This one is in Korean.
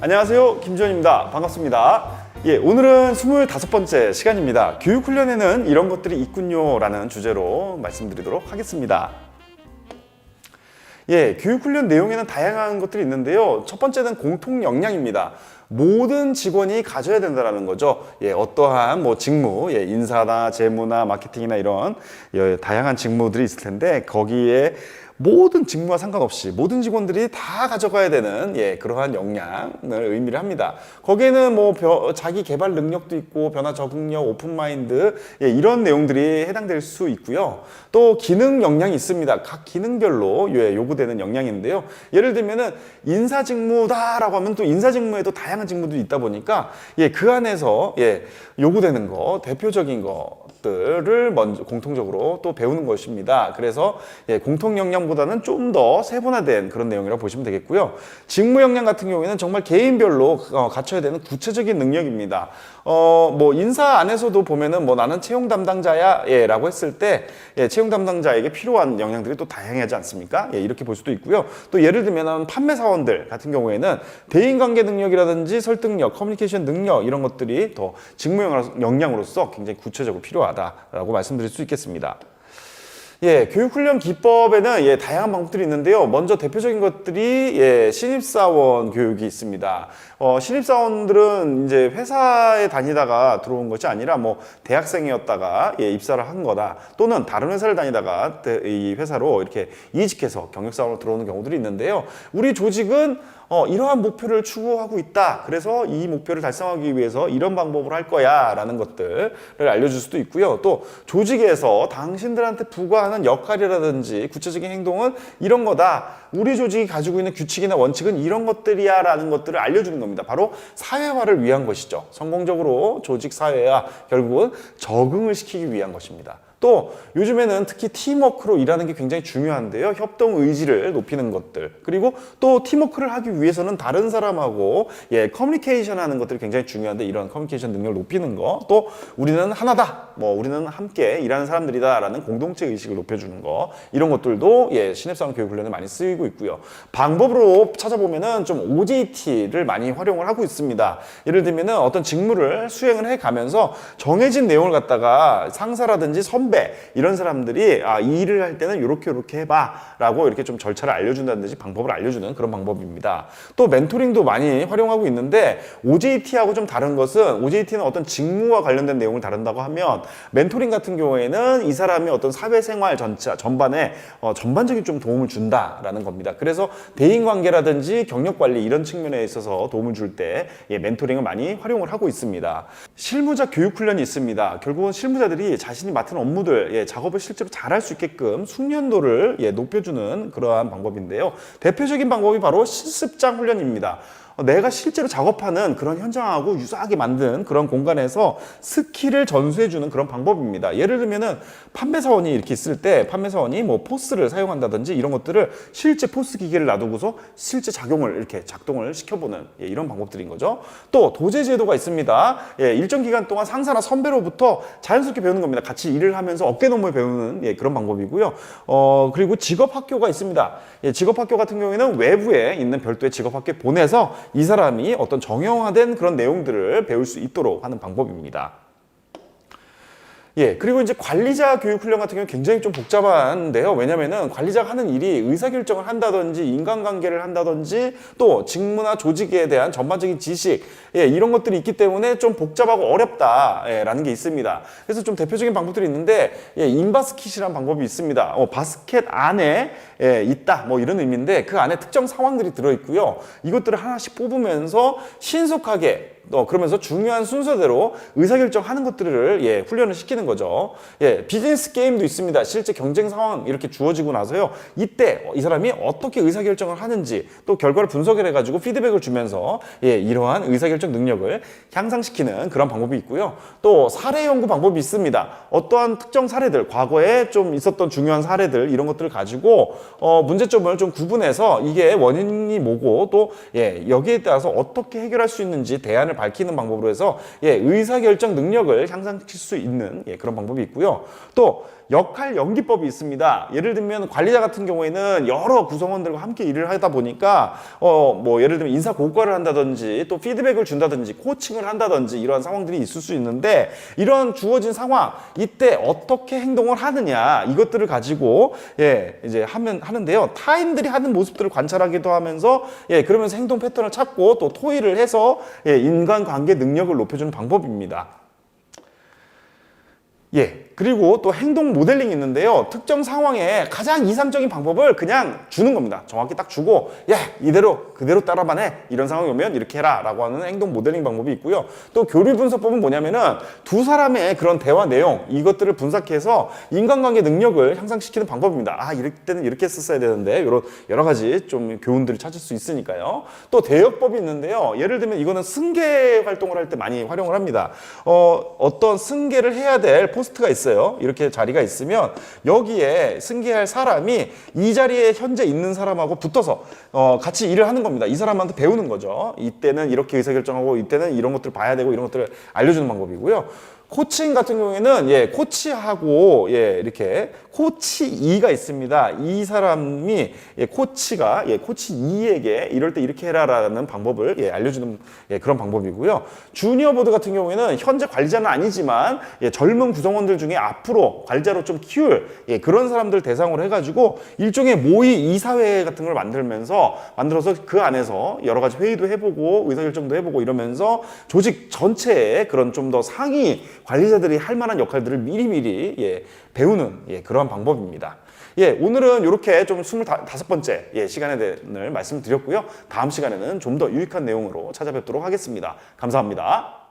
안녕하세요. 김지원입니다. 반갑습니다. 예, 오늘은 25번째 시간입니다. 교육훈련에는 이런 것들이 있군요. 라는 주제로 말씀드리도록 하겠습니다. 예, 교육훈련 내용에는 다양한 것들이 있는데요. 첫 번째는 공통 역량입니다. 모든 직원이 가져야 된다는 거죠. 예, 어떠한 뭐 직무, 예, 인사나 재무나 마케팅이나 이런 예, 다양한 직무들이 있을 텐데 거기에 모든 직무와 상관없이 모든 직원들이 다 가져가야 되는 예, 그러한 역량을 의미를 합니다. 거기에는 뭐 벼- 자기 개발 능력도 있고 변화 적응력, 오픈 마인드 예, 이런 내용들이 해당될 수 있고요. 또 기능 역량이 있습니다. 각 기능별로 예, 요구되는 역량인데요. 예를 들면은 인사 직무다라고 하면 또 인사 직무에도 다양한 직무들이 있다 보니까 예, 그 안에서 예, 요구되는 거 대표적인 것들을 먼저 공통적으로 또 배우는 것입니다. 그래서 예, 공통 역량보다는 좀 더 세분화된 그런 내용이라고 보시면 되겠고요. 직무 역량 같은 경우에는 정말 개인별로 어, 갖춰야 되는 구체적인 능력입니다. 어, 뭐 인사 안에서도 보면은 뭐 나는 채용 담당자야, 예라고 했을 때 예, 채용 담당자에게 필요한 역량들이 또 다양하지 않습니까? 예, 이렇게 볼 수도 있고요. 또 예를 들면 판매 사원들 같은 경우에는 대인 관계 능력이라든지 설득력, 커뮤니케이션 능력 이런 것들이 더 직무 역량으로서 굉장히 구체적으로 필요 하다라고 말씀드릴 수 있겠습니다. 예, 교육훈련 기법에는 예, 다양한 방법들이 있는데요. 먼저 대표적인 것들이 예, 신입사원 교육이 있습니다. 어, 신입사원들은 이제 회사에 다니다가 들어온 것이 아니라 뭐 대학생이었다가 예, 입사를 한 거다. 또는 다른 회사를 다니다가 대- 이 회사로 이렇게 이직해서 경력사원으로 들어오는 경우들이 있는데요. 우리 조직은 어, 이러한 목표를 추구하고 있다. 그래서 이 목표를 달성하기 위해서 이런 방법을 할 거야. 라는 것들을 알려줄 수도 있고요. 또 조직에서 당신들한테 부과하는 역할이라든지 구체적인 행동은 이런 거다. 우리 조직이 가지고 있는 규칙이나 원칙은 이런 것들이야. 라는 것들을 알려주는 겁니다. 바로 사회화를 위한 것이죠. 성공적으로 조직 사회화 결국은 적응을 시키기 위한 것입니다. 또 요즘에는 특히 팀워크로 일하는 게 굉장히 중요한데요. 협동 의지를 높이는 것들. 그리고 또 팀워크를 하기 위해서는 다른 사람하고 예, 커뮤니케이션 하는 것들이 굉장히 중요한데 이런 커뮤니케이션 능력을 높이는 거. 또 우리는 하나다. 뭐 우리는 함께 일하는 사람들이다라는 공동체 의식을 높여주는 거. 이런 것들도 예, 신입사원 교육 훈련에 많이 쓰이고 있고요. 방법으로 찾아보면은 좀 OJT를 많이 활용을 하고 있습니다. 예를 들면은 어떤 직무를 수행을 해 가면서 정해진 내용을 갖다가 상사라든지 선배 이런 사람들이 아, 이 일을 할 때는 이렇게 이렇게 해봐라고 이렇게 좀 절차를 알려준다든지 방법을 알려주는 그런 방법입니다. 또 멘토링도 많이 활용하고 있는데 OJT하고 좀 다른 것은 OJT는 어떤 직무와 관련된 내용을 다룬다고 하면 멘토링 같은 경우에는 이 사람이 어떤 사회생활 전체 전반에 어, 전반적인 좀 도움을 준다라는 겁니다. 그래서 대인 관계라든지 경력 관리 이런 측면에 있어서 도움을 줄때 예, 멘토링을 많이 활용을 하고 있습니다. 실무자 교육 훈련이 있습니다. 결국은 실무자들이 자신이 맡은 업무 들 예, 작업을 실제로 잘할 수 있게끔 숙련도를 예, 높여주는 그러한 방법인데요. 대표적인 방법이 바로 실습장 훈련입니다. 어, 내가 실제로 작업하는 그런 현장하고 유사하게 만든 그런 공간에서 스킬을 전수해주는 그런 방법입니다. 예를 들면은 판매사원이 이렇게 있을 때 판매사원이 뭐 포스를 사용한다든지 이런 것들을 실제 포스 기계를 놔두고서 실제 작용을 이렇게 작동을 시켜보는 예, 이런 방법들인 거죠. 또 도제 제도가 있습니다. 예, 일정 기간 동안 상사나 선배로부터 자연스럽게 배우는 겁니다. 같이 일을 하면서 어깨 너머에 배우는 예, 그런 방법이고요. 어, 그리고 직업 학교가 있습니다. 예, 직업 학교 같은 경우에는 외부에 있는 별도의 직업 학교에 보내서 이 사람이 어떤 정형화된 그런 내용들을 배울 수 있도록 하는 방법입니다. 예, 그리고 이제 관리자 교육 훈련 같은 경우는 굉장히 좀 복잡한데요. 왜냐면은 관리자가 하는 일이 의사결정을 한다든지 인간관계를 한다든지 또 직무나 조직에 대한 전반적인 지식, 예, 이런 것들이 있기 때문에 좀 복잡하고 어렵다라는 게 있습니다. 그래서 좀 대표적인 방법들이 있는데, 예, 인바스킷이라는 방법이 있습니다. 어, 바스켓 안에 예, 있다, 뭐 이런 의미인데 그 안에 특정 상황들이 들어있고요. 이것들을 하나씩 뽑으면서 신속하게 어, 그러면서 중요한 순서대로 의사결정하는 것들을 예, 훈련을 시키는 거죠. 예, 비즈니스 게임도 있습니다. 실제 경쟁 상황 이렇게 주어지고 나서요. 이때 이 사람이 어떻게 의사결정을 하는지 또 결과를 분석을 해가지고 피드백을 주면서 예, 이러한 의사결정 능력을 향상시키는 그런 방법이 있고요. 또 사례 연구 방법이 있습니다. 어떠한 특정 사례들, 과거에 좀 있었던 중요한 사례들 이런 것들을 가지고 어, 문제점을 좀 구분해서 이게 원인이 뭐고 또 예, 여기에 따라서 어떻게 해결할 수 있는지 대안을 밝히는 방법으로 해서 예, 의사결정 능력을 향상시킬 수 있는 예, 그런 방법이 있고요. 또 역할 연기법이 있습니다. 예를 들면 관리자 같은 경우에는 여러 구성원들과 함께 일을 하다 보니까 어 뭐 예를 들면 인사 고과를 한다든지 또 피드백을 준다든지 코칭을 한다든지 이러한 상황들이 있을 수 있는데 이런 주어진 상황 이때 어떻게 행동을 하느냐 이것들을 가지고 예 이제 하면 하는데요. 타인들이 하는 모습들을 관찰하기도 하면서 예 그러면서 행동 패턴을 찾고 또 토의를 해서 예 인간관계 능력을 높여주는 방법입니다. 예. 그리고 또 행동 모델링이 있는데요. 특정 상황에 가장 이상적인 방법을 그냥 주는 겁니다. 정확히 딱 주고, 야, 이대로, 그대로 따라만 해. 이런 상황이 오면 이렇게 해라. 라고 하는 행동 모델링 방법이 있고요. 또 교류 분석법은 뭐냐면은 두 사람의 그런 대화 내용, 이것들을 분석해서 인간관계 능력을 향상시키는 방법입니다. 아, 이럴 때는 이렇게 했었어야 되는데, 이런 여러 가지 좀 교훈들을 찾을 수 있으니까요. 또 대역법이 있는데요. 예를 들면 이거는 승계 활동을 할 때 많이 활용을 합니다. 어, 어떤 승계를 해야 될 포스트가 있어요. 이렇게 자리가 있으면 여기에 승계할 사람이 이 자리에 현재 있는 사람하고 붙어서 어, 같이 일을 하는 겁니다. 이 사람한테 배우는 거죠. 이때는 이렇게 의사결정하고 이때는 이런 것들을 봐야 되고 이런 것들을 알려주는 방법이고요. 코칭 같은 경우에는 예 코치하고 예 이렇게 코치 2가 있습니다. 이 사람이 예 코치가 예 코치 2에게 이럴 때 이렇게 해라라는 방법을 예 알려주는 예 그런 방법이고요. 주니어 보드 같은 경우에는 현재 관리자는 아니지만 예 젊은 구성원들 중에 앞으로 관리자로 좀 키울 예 그런 사람들 대상으로 해가지고 일종의 모의 이사회 같은 걸 만들면서 만들어서 그 안에서 여러 가지 회의도 해보고 의사결정도 해보고 이러면서 조직 전체에 그런 좀 더 상위 관리자들이 할 만한 역할들을 미리미리 예, 배우는 예, 그러한 방법입니다. 예, 오늘은 이렇게 좀 25번째 예, 시간을 말씀드렸고요. 다음 시간에는 좀 더 유익한 내용으로 찾아뵙도록 하겠습니다. 감사합니다.